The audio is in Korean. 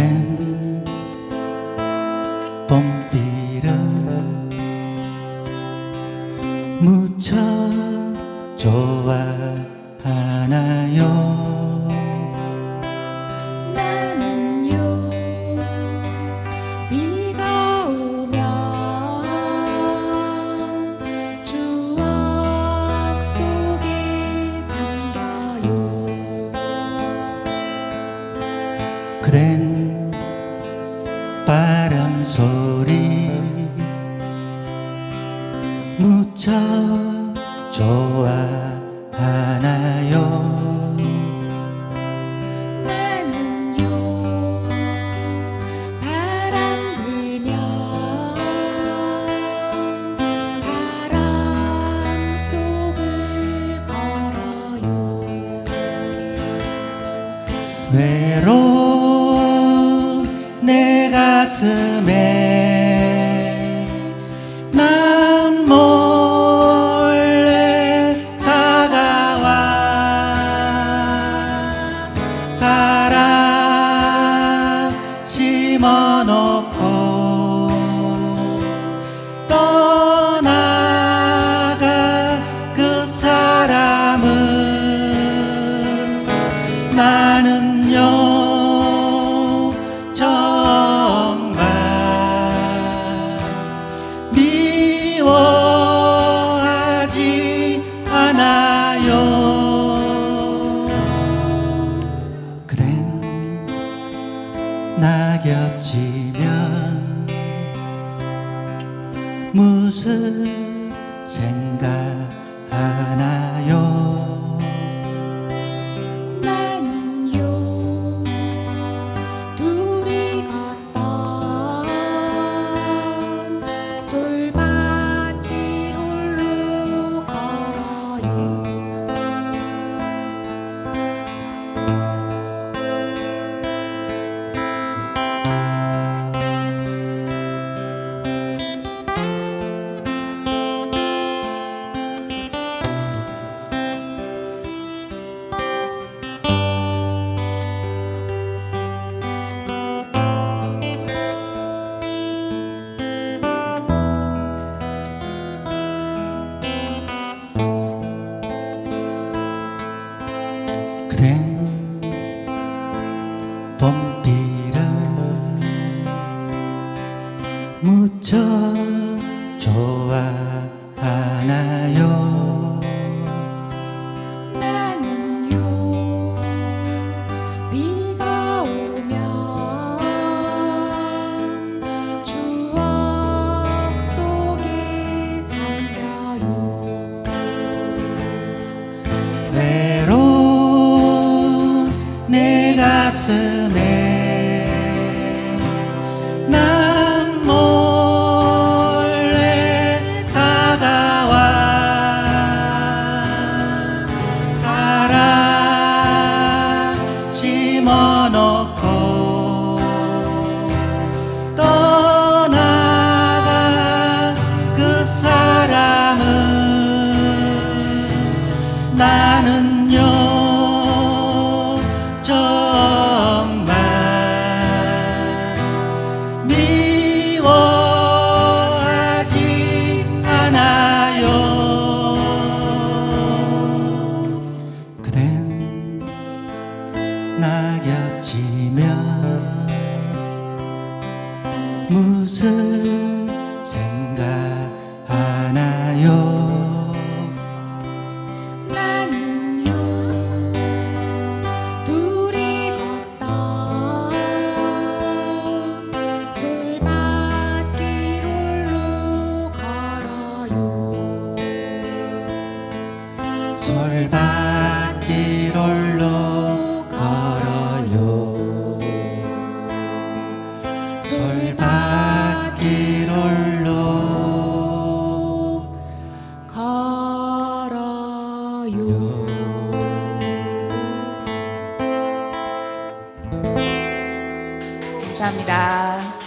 된 봄비를 무척 좋아하나요. 나는요 비가 오면 추억 속에 잠겨요. 그댄 소리 무척 좋아하나요? 나는요 바람 불면 바람 속을 걸어요. 외로운 내 가슴에 낙엽 지면 무슨 생각하나요? 나는요. 둘이 걷 무척 좋아하나요. 나는요 비가 오면 추억 속에 잠겨요. 외로운 내 가슴에 무슨 생각하나요? 나는요 둘이 걷던 솔밭길 홀로 걸어요. 솔밭 감사합니다.